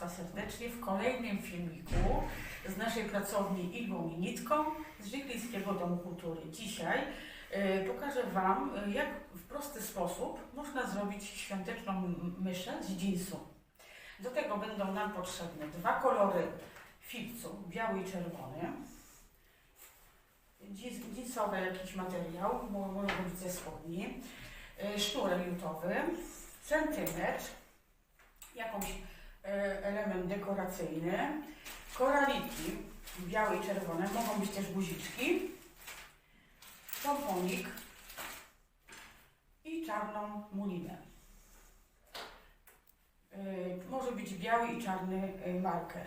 Państwa serdecznie w kolejnym filmiku z naszej pracowni Igłą i Nitką z Żyklińskiego Domu Kultury. Dzisiaj e, pokażę Wam, e, jak w prosty sposób można zrobić świąteczną myszę z jeansu. Do tego będą nam potrzebne dwa kolory filcu, biały i czerwony, jeansowy jakiś materiał, mo- może być ze spodni, e, sznurek jutowy, centymetr, jakąś element dekoracyjny, koraliki białe i czerwone, mogą być też guziczki, pomponik i czarną mulinę. E, Może być biały i czarny e, marker.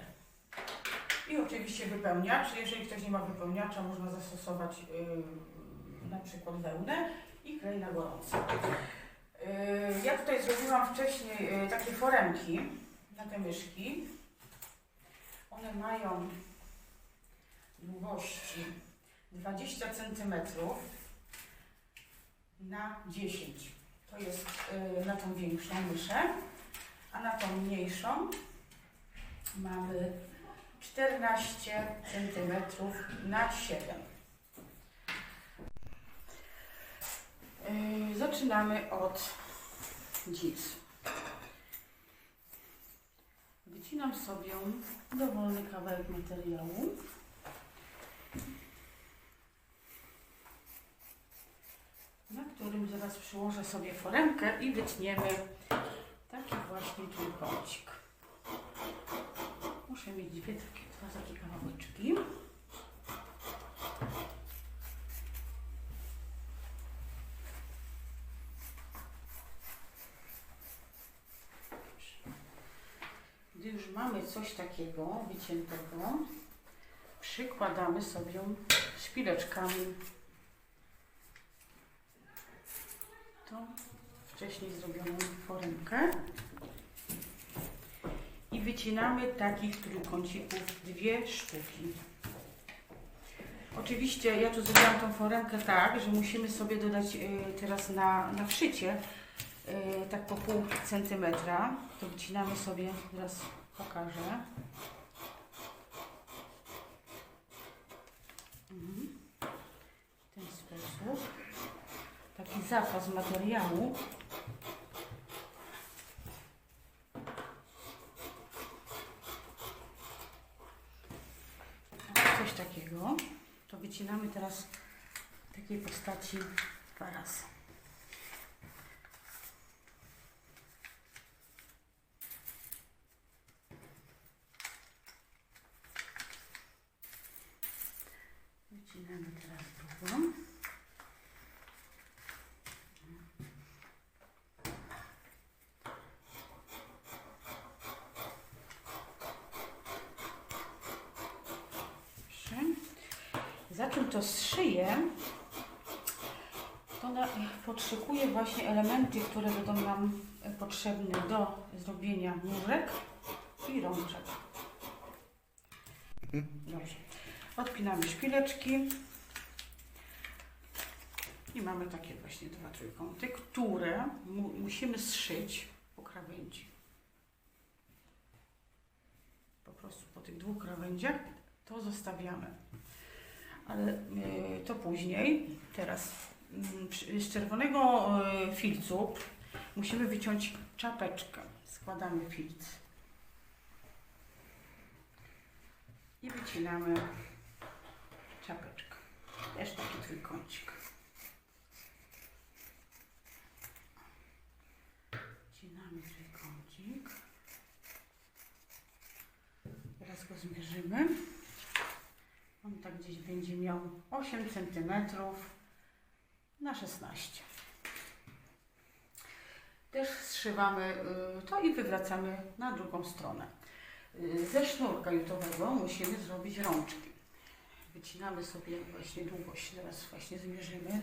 I oczywiście wypełniacz. Jeżeli ktoś nie ma wypełniacza, można zastosować e, na przykład wełnę i klej na gorąco. Ja tutaj zrobiłam wcześniej takie foremki na te myszki. One mają długości 20 cm na 10. To jest yy, na tą większą myszę, a na tą mniejszą mamy 14 cm na 7. Yy, Zaczynamy od jeans. Wycinam sobie dowolny kawałek materiału. Na którym zaraz przyłożę sobie foremkę i wytniemy taki właśnie trójkącik. Muszę mieć dwie takie, dwa takie kawałeczki. Mamy coś takiego wyciętego, przykładamy sobie szpileczkami tą wcześniej zrobioną foremkę i wycinamy takich trójkącików dwie sztuki. Oczywiście ja tu zrobiłam tą foremkę tak, że musimy sobie dodać y, teraz na, na wszycie y, tak po pół centymetra. To wycinamy sobie, teraz pokażę. Mhm. W ten sposób. Taki zapas materiału. Coś takiego. To wycinamy teraz w takiej postaci dwa razy. Wycinamy teraz drugą. Dobrze. Za czym to zszyję, to na, podszykuję właśnie elementy, które będą nam potrzebne do zrobienia nóżek i rączek. Dobrze. Odpinamy szpileczki. I mamy takie właśnie dwa trójkąty, które mu, musimy zszyć po krawędzi. Po prostu po tych dwóch krawędziach to zostawiamy. Ale y, to później. Teraz mm, z czerwonego y, filcu musimy wyciąć czapeczkę. Składamy filc. I wycinamy czapeczkę. Też taki trójkącik. Wycinamy trójkącik. Teraz go zmierzymy. Tak gdzieś będzie miał 8 cm na 16. Też zszywamy y, to i wywracamy na drugą stronę. Y, Ze sznurka jutowego musimy zrobić rączki. Wycinamy sobie właśnie długość, teraz właśnie zmierzymy.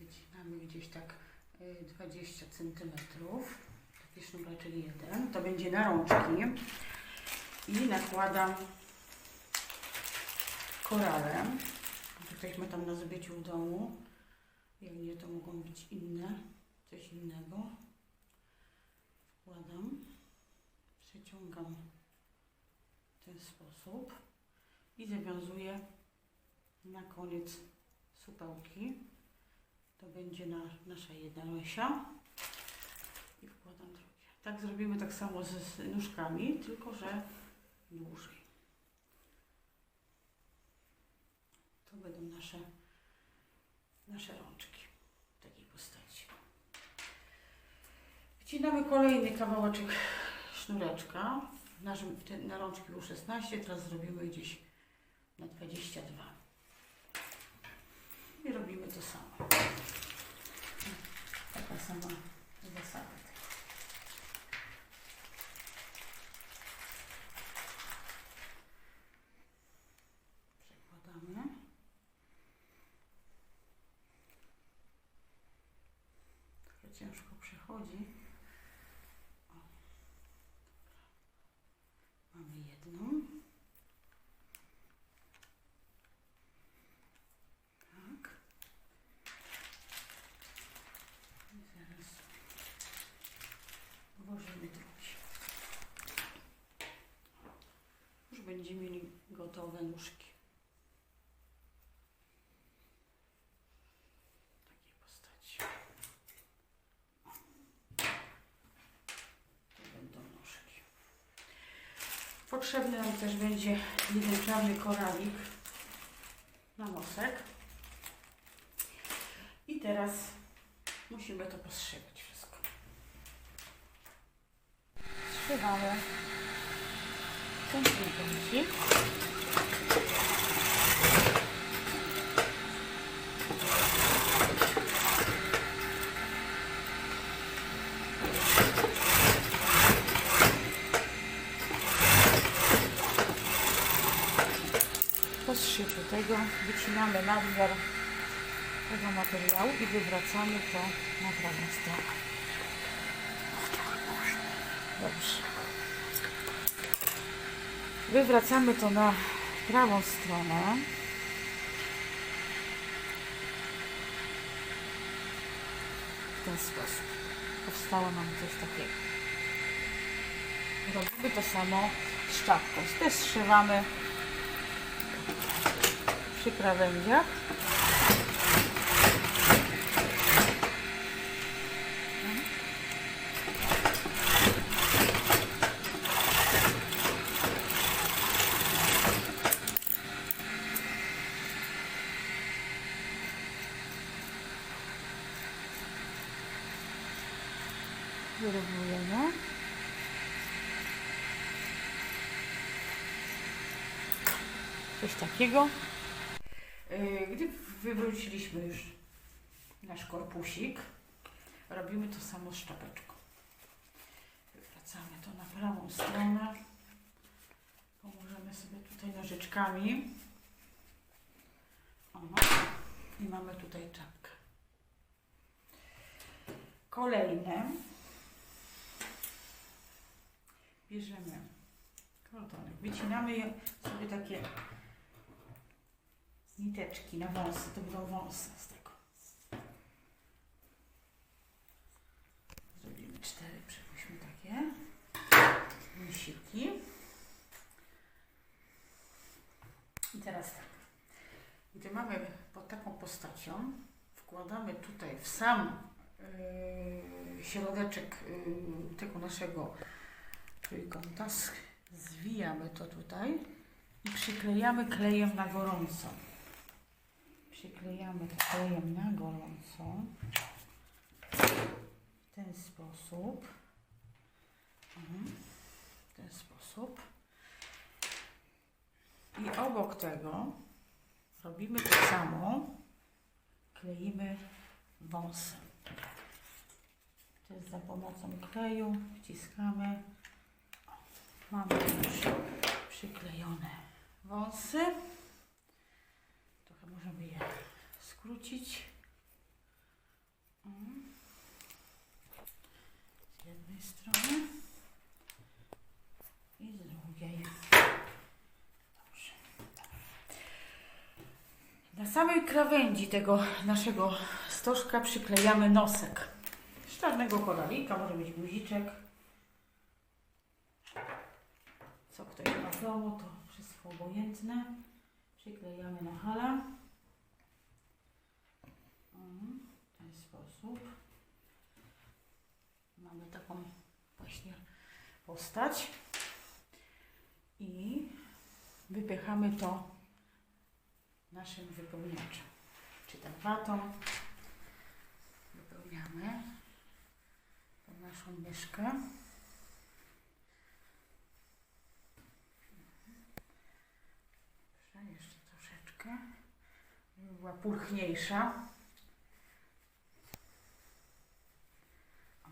Wycinamy gdzieś tak y, 20 cm. Taki sznureczek jeden. To będzie na rączki. I nakładam koralem. Tutaj my tam na zbyciu w domu. Jak nie, to mogą być inne, coś innego. Wkładam. przeciągam w ten sposób i zawiązuję na koniec supełki. To będzie na, nasza jedna łysia i wkładam drugie. Tak zrobimy tak samo z, z nóżkami, tylko że dłużej. Będą nasze, nasze rączki w takiej postaci. Wcinamy kolejny kawałeczek sznureczka. Te, na rączki było 16, teraz zrobimy gdzieś na 22. I robimy to samo. Taka sama zasada. Przekładamy. Trochę ciężko przechodzi. O. Mamy jedną. Tak. I zaraz włożymy drugi. Już będziemy mieli gotowe nóżki. W takiej postaci. O. To będą nóżki. Potrzebny nam też będzie jeden czarny koralik na nosek. I teraz musimy to poszywać wszystko. Zszywamy ten trójkącik. Po zszyciu tego wycinamy nadmiar tego materiału i wywracamy to na prawą stronę. Dobrze. Wywracamy to na prawą stronę. W ten sposób. Powstało nam coś takiego. Robimy to samo z czapką. Też zszywamy przy krawędziach. Wyrównujemy. Coś takiego. Wywróciliśmy już nasz korpusik, robimy to samo z czapeczką. Wywracamy to na prawą stronę. Pomożemy sobie tutaj nożyczkami. O, I mamy tutaj czapkę. Kolejne. Bierzemy wycinamy je sobie takie niteczki na wąsy, to będą wąsy z tego. Zrobimy cztery, przepuśćmy takie misiki. I teraz tak, gdy mamy pod taką postacią, wkładamy tutaj w sam yy, środeczek yy, tego naszego trójkąta, zwijamy to tutaj i przyklejamy klejem na gorąco. Przyklejamy to klejem na gorąco. W ten sposób. Mhm. W ten sposób. I obok tego robimy to samo. Kleimy wąsem. Jest za pomocą kleju. Wciskamy. Mamy już przyklejone wąsy. Trochę możemy je skrócić. Mm. Z jednej strony i z drugiej. Dobrze. Na samej krawędzi tego naszego stożka przyklejamy nosek. Z czarnego koralika, może być guziczek. co ktoś ma w domu, to wszystko obojętne. Przyklejamy na hala. Mhm, W ten sposób. Mamy taką właśnie postać. I wypychamy to naszym wypełniaczem, czy tam watą. Wypełniamy tą naszą myszkę. Jeszcze troszeczkę, żeby była pulchniejsza. O,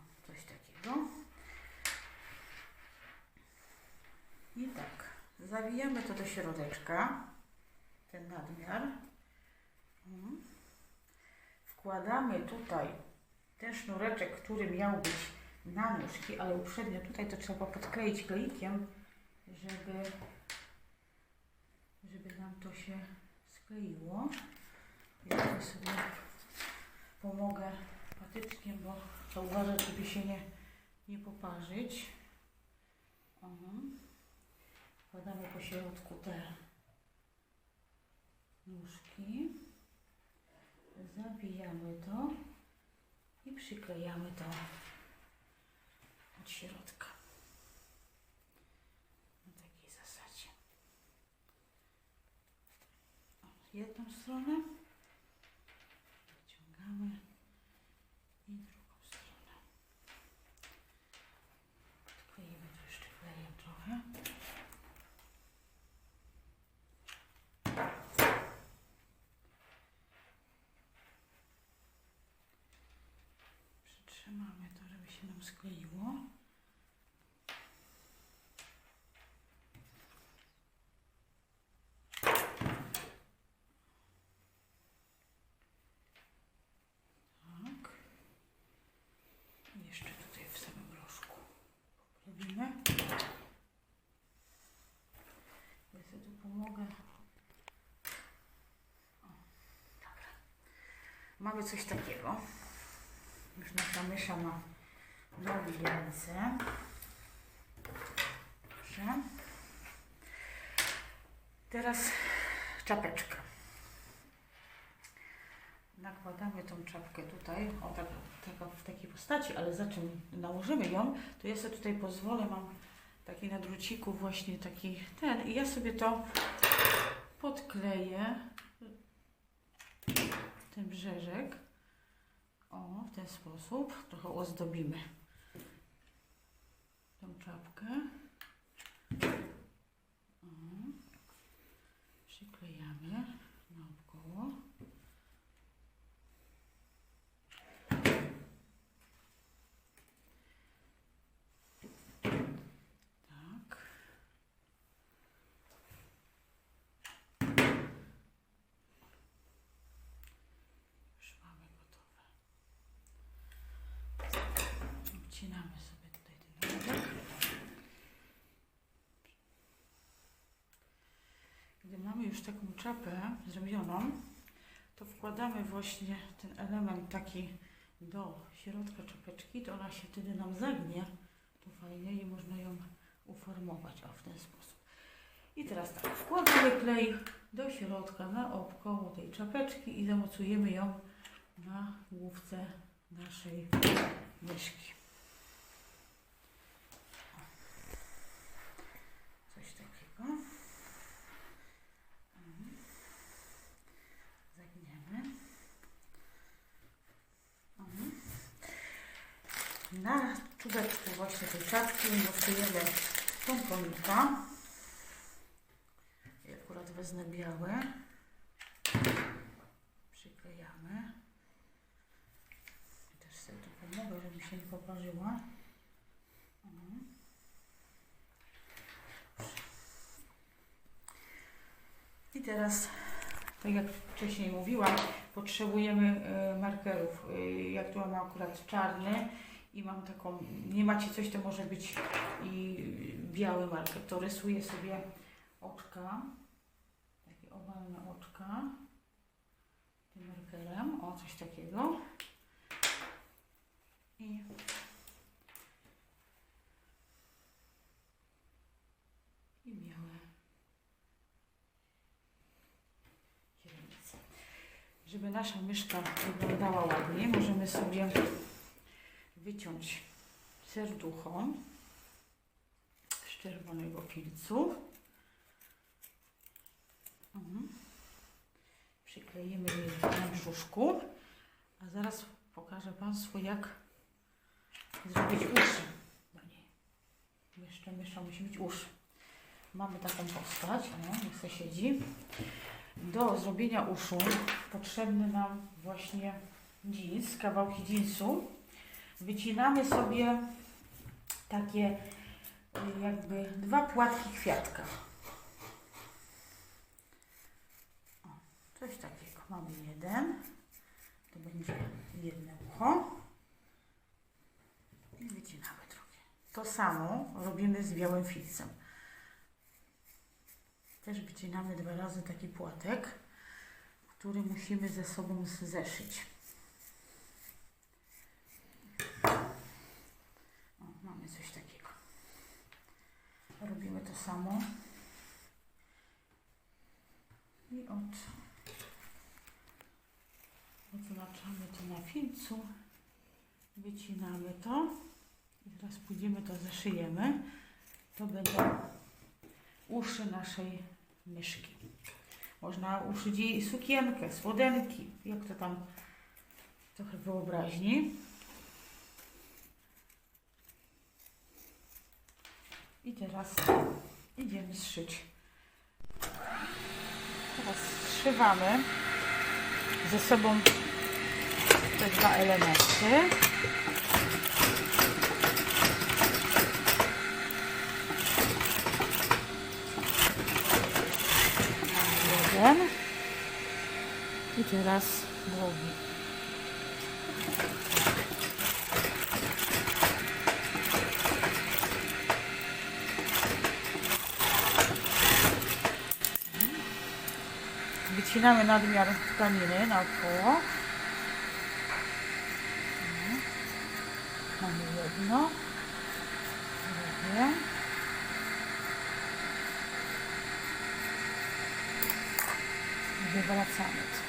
I tak, zawijamy to do środeczka, ten nadmiar. Mhm. Wkładamy tutaj ten sznureczek, który miał być na nóżki, ale uprzednio tutaj to trzeba podkleić kleikiem, żeby, żeby nam to się skleiło. Ja sobie pomogę patyczkiem, bo trzeba uważać, żeby się nie, nie poparzyć. Wkładamy po środku te nóżki, zabijamy to i przyklejamy to od środka. Na takiej zasadzie. O, jedną stronę wyciągamy i drugą stronę. Podkleimy to jeszcze klejem trochę. Przytrzymamy to, żeby się nam skleiło. Tak. Jeszcze tutaj w samym rożku poprawimy. Ja sobie tu pomogę. O, dobra. Mamy coś takiego. Już nasza mysza ma nogi ręce. Dobrze. Teraz czapeczka. Nakładamy tą czapkę tutaj, o tak, w takiej postaci, ale za czym nałożymy ją, to ja sobie tutaj pozwolę, mam taki na druciku właśnie taki ten i ja sobie to podkleję ten brzeżek. O, w ten sposób trochę ozdobimy tą czapkę. Przyklejamy naokoło. Tak. Już mamy gotowe. Obcinamy sobie tutaj ten wężek. Gdy mamy już taką czapę zrobioną, to wkładamy właśnie ten element taki do środka czapeczki, to ona się wtedy nam zagnie to fajnie i można ją uformować o w ten sposób. I teraz tak, wkładamy klej do środka na około tej czapeczki i zamocujemy ją na główce naszej myszki. O. Coś takiego. Mhm. Zagniemy. Mhm. Na czubeczku właśnie tej czapki mocujemy pomponika. I akurat wezmę białe. Przyklejamy. Też sobie tu pomogę, żeby się nie poparzyła. I teraz, tak jak wcześniej mówiłam, potrzebujemy e, markerów. E, Jak tu mam akurat czarny i mam taką, nie macie coś, to może być i biały marker. To rysuję sobie oczka, takie owalne oczka tym markerem, o coś takiego. I i białe. Żeby nasza myszka wyglądała ładnie, możemy sobie wyciąć serducho z czerwonego filcu. Mhm. Przykleimy je na brzuszku, a zaraz pokażę Państwu, jak zrobić uszy. No jeszcze mysza musi mieć uszy. Mamy taką postać, o, niech se siedzi. Do zrobienia uszu potrzebny nam właśnie jeans, kawałki jeansu. Wycinamy sobie takie y, jakby dwa płatki kwiatka. O, coś takiego. Mamy jeden. To będzie jedno ucho. I wycinamy drugie. To samo robimy z białym filcem. Też wycinamy dwa razy taki płatek, który musimy ze sobą zeszyć. O, mamy coś takiego. Robimy to samo. I od odznaczamy to na filcu. Wycinamy to. I teraz pójdziemy to zaszyjemy. To będą uszy naszej myszki. Można uszyć jej sukienkę, spodenki, jak to tam trochę wyobraźni. I teraz idziemy zszyć. Teraz zszywamy ze sobą te dwa elementy. Jeden. I teraz drugi. Wycinamy nadmiar tkaniny naokoło. Mhm. Mamy jedno, drugie. I Wywracamy to.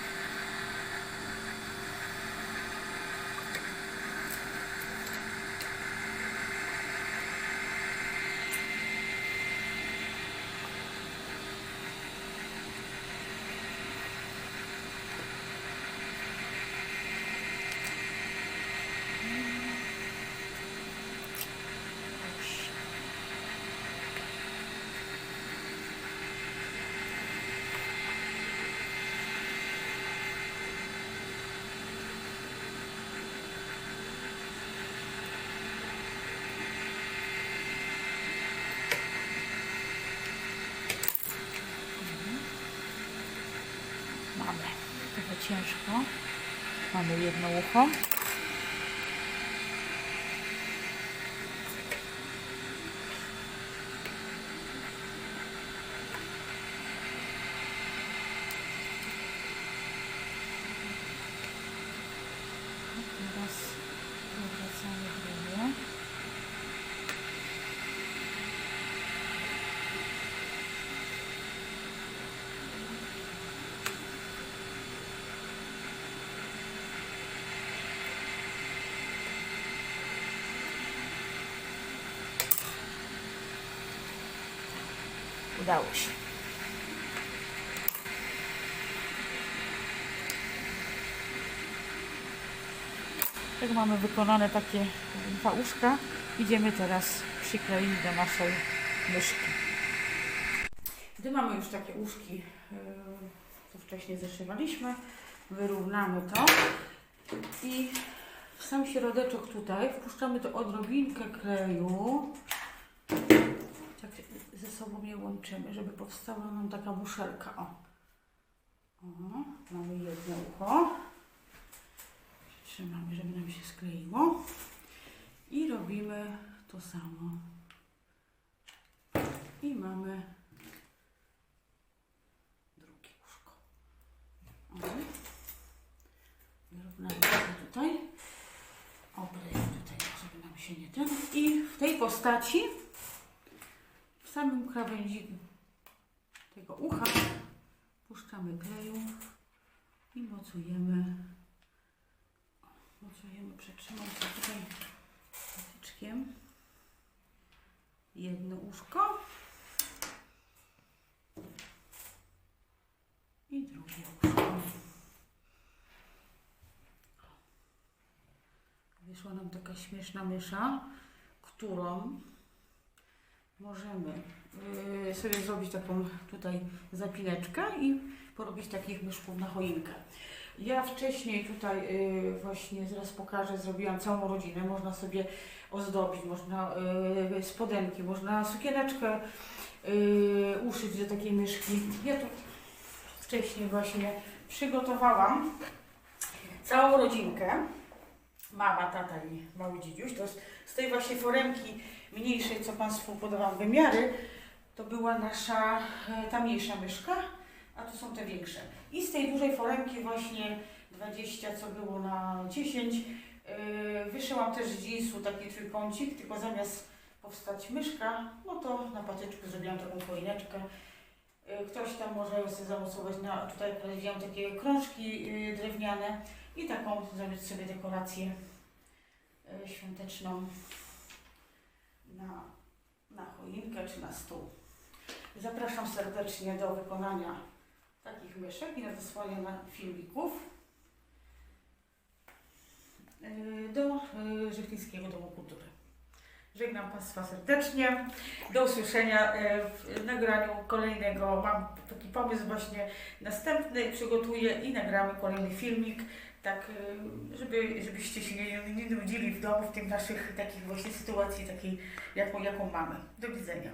Już. Mamy. Trochę ciężko. Mamy jedno ucho. Teraz wracamy drugie. Udało się. Jak mamy wykonane takie dwa idziemy teraz przykleić do naszej myszki. Gdy mamy już takie uszki, yy, co wcześniej zeszywaliśmy, wyrównamy to i w sam środeczek tutaj wpuszczamy to odrobinkę kleju. Sobą je łączymy, żeby powstała nam taka muszelka. O. O, mamy jedno ucho. Trzymamy, żeby nam się skleiło. I robimy to samo. I mamy drugie łóżko. O. Wyrównamy sobie tutaj. Obrys tutaj, żeby nam się nie ten. I w tej postaci, samym krawędzi tego ucha, puszczamy kleju I mocujemy. Mocujemy, przetrzymam sobie tutaj patyczkiem jedno uszko i drugie uszko. Wyszła nam taka śmieszna mysza, którą możemy yy, sobie zrobić taką tutaj zapineczkę i porobić takich myszków na choinkę. Ja wcześniej tutaj yy, właśnie zaraz pokażę, zrobiłam całą rodzinę. Można sobie ozdobić, można yy, spodenki, można sukieneczkę uszyć do takiej myszki. Ja tu wcześniej właśnie przygotowałam całą rodzinkę. Mama, tata i mały dzidziuś. To z, z tej właśnie foremki mniejszej, co Państwu podawałam wymiary, to była nasza e, ta mniejsza myszka, a tu są te większe. I z tej dużej foremki właśnie 20, co było na 10, yy, wyszyłam też z jeansu taki trójkącik, tylko zamiast powstać myszka, no to na patyczku zrobiłam taką choineczkę. Yy, Ktoś tam może sobie zamocować na, tutaj wziąłem takie krążki drewniane i taką zrobić sobie dekorację świąteczną na, na choinkę czy na stół. Zapraszam serdecznie do wykonania takich myszek i na wysłanie na filmików yy, do yy, Żychlińskiego Domu Kultury. Żegnam Państwa serdecznie. Do usłyszenia yy, w nagraniu kolejnego. Mam taki pomysł właśnie następny, przygotuję i nagramy kolejny filmik. Tak, yy, żeby, żebyście się nie, nie nudzili w domu w tych naszych takich właśnie sytuacji, takiej jaką, jaką mamy. Do widzenia.